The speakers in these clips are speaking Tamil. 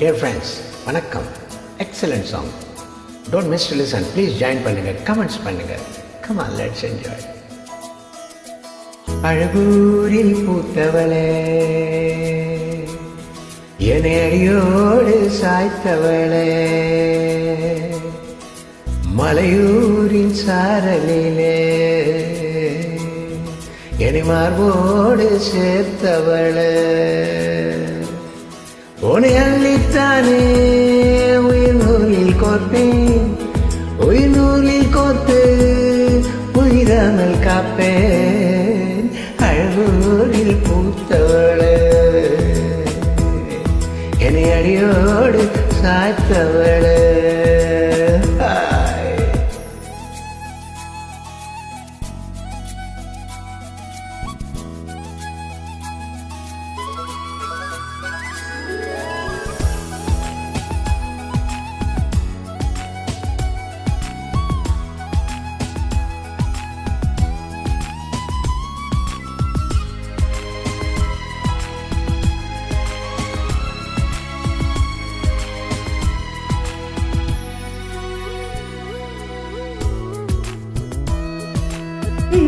டியர் ஃப்ரெண்ட்ஸ் வணக்கம். Excellent song don't miss to listen please join பண்ணுங்க கமெண்ட்ஸ் பண்ணுங்க. கம் ஆன் லெட்ஸ் என்ஜாய் அழகூரில் பூத்தவளே என்னை அடியோடு சாய்த்தவளே மலையூரின் சாரலிலே என்னை மார்போடு சேர்த்தவளே. உன்னை அள்ளித்தானே உயிர் நூலில் கோர்ப்பேன். உயிர் நூலில் கோர்த்து உயிராமல் காப்பேன். அழகூரில் பூத்தவளே. என்னை அடியோடு சாய்த்தவள்.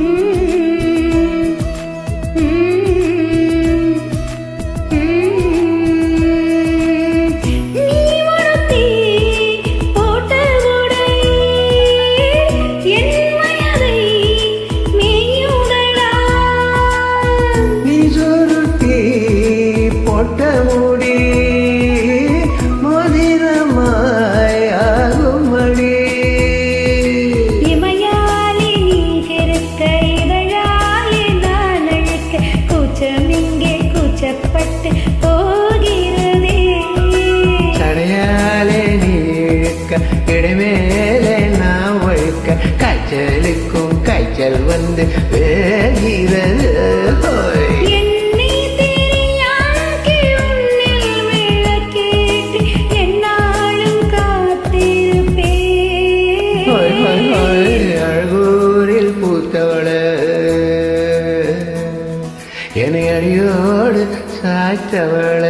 நீ போகிறதே. சடையாலே நீ இழுக்க இடைமேலே நான் ஒழுக்க காய்ச்சலுக்கும் காய்ச்சல் வந்து வேகிறது பூத்தவள என்னை அடியோடு சாய்த்தவள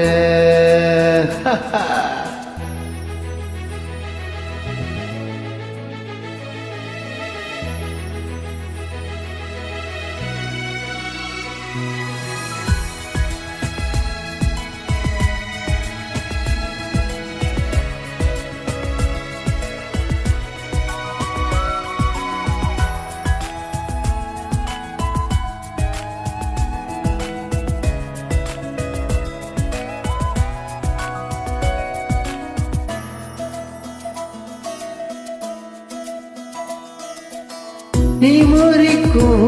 நீ முறிக்கும்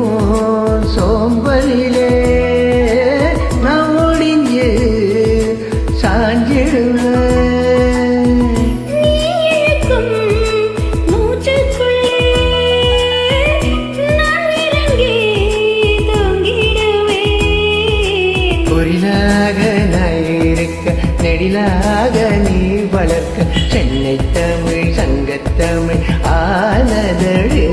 சோம்பலிலே நான் ஒளிஞ்சு சாஞ்சிடுவேன் பொறிலாக நான் இருக்க நெடிலாக நீ வளர்க்க சென்னை தமிழ் சங்கத்தமிழ் ஆனதடு.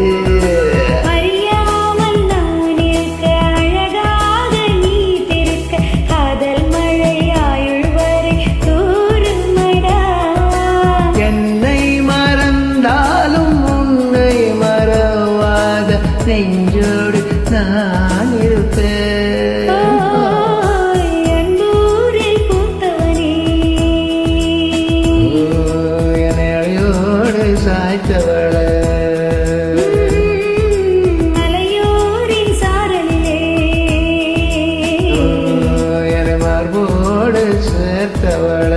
சேர்த்தவள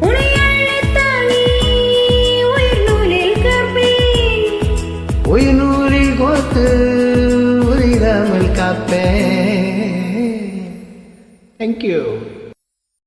உன்னை அழைத்தானே உயிர் நூலில் கற்பேன் உயிர் நூலில் கோத்து உயிராமல் காப்பேன் தேங்க்யூ